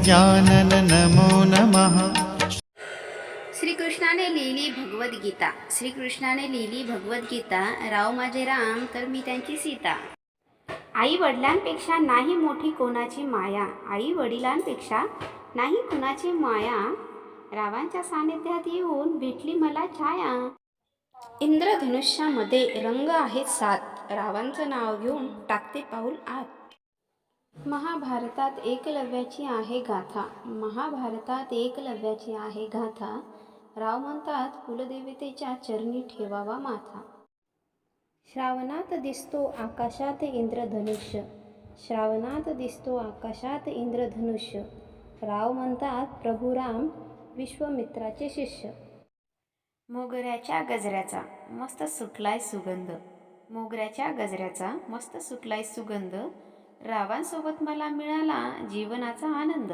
गजानन नमो नमः। श्रीकृष्णाने लिहिली भगवद्गीता। श्रीकृष्णाने लिहिली भगवद्गीता राव माझे राम तर मी त्यांची सीता. आई वडिलांपेक्षा नाही मोठी कोणाची माया? आई वडिलांपेक्षा नाही कुणाची माया? रावांच्या सानिध्यात येऊन भेटली मला छाया. इंद्रधनुष्यामध्ये रंग आहेत सात. रावांचं नाव घेऊन टाकते पाऊल आत. महाभारतात एकलव्याची आहे गाथा. महाभारतात एकलव्याची आहे गाथा. राव म्हणतात कुलदेवतेच्या चरणी ठेवावा माथा. श्रावणात दिसतो आकाशात इंद्रधनुष्य. श्रावणात दिसतो आकाशात इंद्रधनुष्य. राव म्हणतात प्रभू राम विश्वमित्राचे शिष्य. मोगऱ्याच्या गजऱ्याचा मस्त सुटलाय सुगंध. मोगऱ्याच्या गजऱ्याचा मस्त सुटलाय सुगंध. रावांसोबत मला मिळाला जीवनाचा आनंद.